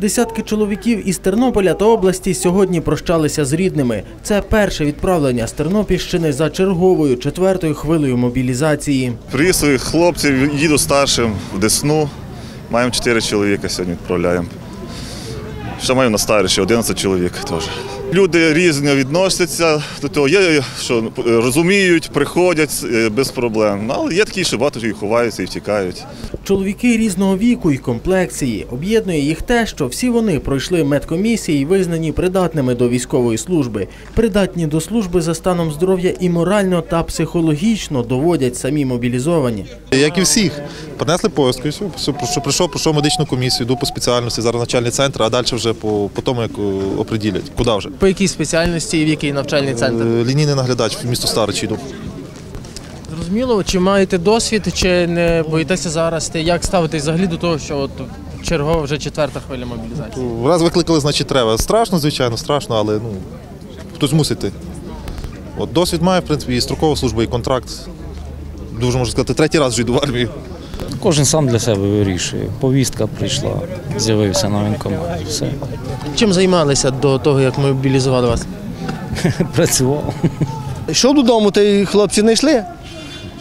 Десятки чоловіків із Тернополя та області сьогодні прощалися з рідними. Це перше відправлення з Тернопільщини за черговою четвертою хвилею мобілізації. Привіз своїх хлопців, їду старшим в Десну. Маємо чотири чоловіка сьогодні відправляємо. Ще маємо на старіші 11 чоловік теж. Люди різно відносяться до того. Є, що розуміють, приходять е, без проблем. Ну, Але є такі, що багато і ховаються і втікають. Чоловіки різного віку і комплексії об'єднує їх те, що всі вони пройшли медкомісії і визнані придатними до військової служби. Придатні до служби за станом здоров'я і морально та психологічно доводять самі мобілізовані. Як і всіх, принесли повістку, і все, що прийшов, пройшов медичну комісію, йду по спеціальності, зараз навчальний центр, а далі вже по, по тому, як е, оприділять. Куди вже? По якій спеціальності і в який навчальний Е, Лінійний наглядач в місто Старичі йду. Зрозуміло, чи маєте досвід, чи не боїтеся зараз? Як ставитесь взагалі до того, що от чергова вже четверта хвиля мобілізації? Раз викликали, значить треба. Страшно, звичайно, страшно, але ну, хтось мусить йти. От досвід має, в принципі, і строкова служба, і контракт. Дуже можу сказати, третій раз вже йду в армію. Кожен сам для себе вирішує. Повістка прийшла, з'явився на воєнкоматі. Все. Чим займалися до того, як мобілізували вас? Працював. Йшов додому, та й хлопці не йшли.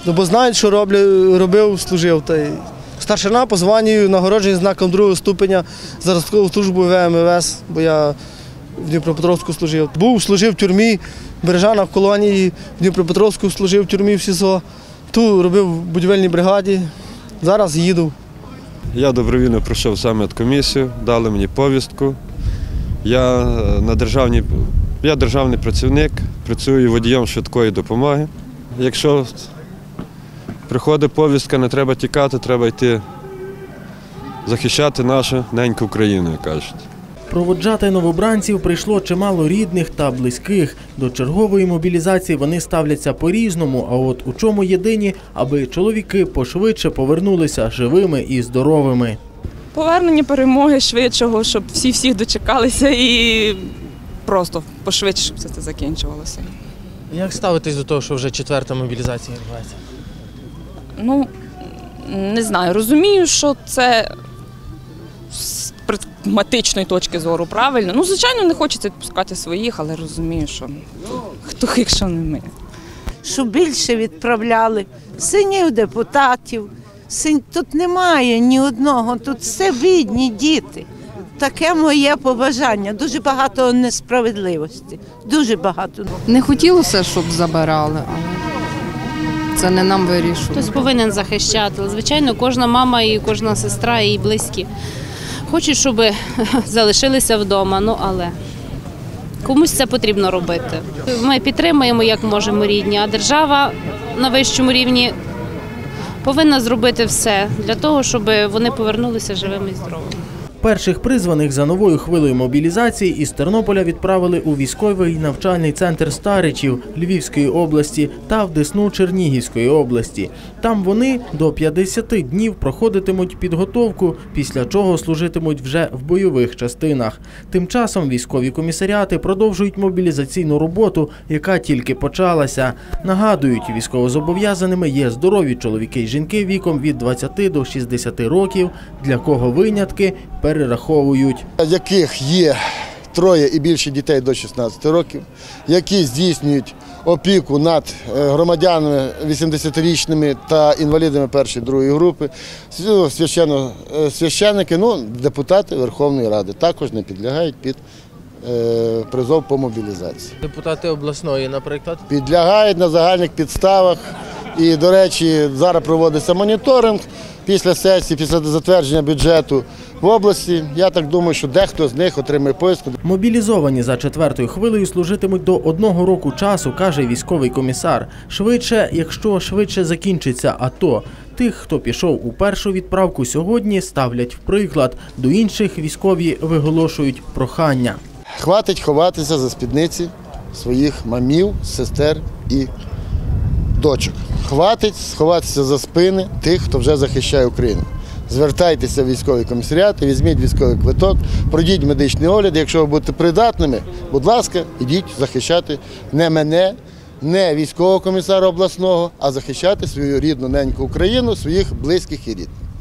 Ну, бо знають, що роблю, робив, служив. Та й старшина по званню, нагороджений знаком другого ступеня за службу ВМВС, бо я в Дніпропетровську служив. Був, служив в тюрмі, Бережана в колонії, в Дніпропетровську служив в тюрмі в СІЗО. Ту робив в будівельній бригаді. Зараз їду. Я добровільно пройшов саме медкомісію, дали мені повістку. Я е, на державній, я державний працівник, працюю водієм швидкої допомоги. Якщо приходить повістка, не треба тікати, треба йти захищати нашу неньку Україну, як кажуть. Проводжати новобранців прийшло чимало рідних та близьких. До чергової мобілізації вони ставляться по-різному. А от у чому єдині, аби чоловіки пошвидше повернулися живими і здоровими. Повернення перемоги швидшого, щоб всі всіх дочекалися і просто пошвидше, щоб все це закінчувалося. Як ставитесь до того, що вже четверта мобілізація відбувається? Ну, не знаю, розумію, що це прагматичної точки зору правильно. Ну, звичайно, не хочеться відпускати своїх, але розумію, що хто, якщо не ми. щоб більше відправляли синів депутатів. Син... Тут немає ні одного, тут все бідні діти. Таке моє побажання. Дуже багато несправедливості. Дуже багато. Не хотілося, щоб забирали, але це не нам вирішувати. Хтось повинен захищати. Звичайно, кожна мама і кожна сестра і близькі хочуть, щоб залишилися вдома. Ну але комусь це потрібно робити. Ми підтримуємо як можемо рідні, а держава на вищому рівні повинна зробити все для того, щоб вони повернулися живими і здоровими. Перших призваних за новою хвилею мобілізації із Тернополя відправили у військовий навчальний центр Старичів Львівської області та в Десну Чернігівської області. Там вони до 50 днів проходитимуть підготовку, після чого служитимуть вже в бойових частинах. Тим часом військові комісаріати продовжують мобілізаційну роботу, яка тільки почалася. Нагадують, військовозобов'язаними є здорові чоловіки й жінки віком від 20 до 60 років, для кого винятки перераховують. яких є троє і більше дітей до 16 років, які здійснюють опіку над е, громадянами 80-річними та інвалідами першої другої групи, священно, е, священники, ну, депутати Верховної Ради також не підлягають під е, призов по мобілізації. Депутати обласної, наприклад. Підлягають на загальних підставах. І, до речі, зараз проводиться моніторинг після сесії, після затвердження бюджету в області. Я так думаю, що дехто з них отримає поїздку. Мобілізовані за четвертою хвилею служитимуть до одного року часу, каже військовий комісар. Швидше, якщо швидше закінчиться АТО. Тих, хто пішов у першу відправку сьогодні, ставлять в приклад. До інших військові виголошують прохання. Хватить ховатися за спідниці своїх мамів, сестер і дочок. Хватить сховатися за спини тих, хто вже захищає Україну. Звертайтеся в військовий комісаріат, візьміть військовий квиток, пройдіть медичний огляд. Якщо ви будете придатними, будь ласка, ідіть захищати не мене, не військового комісара обласного, а захищати свою рідну неньку Україну, своїх близьких і рідних.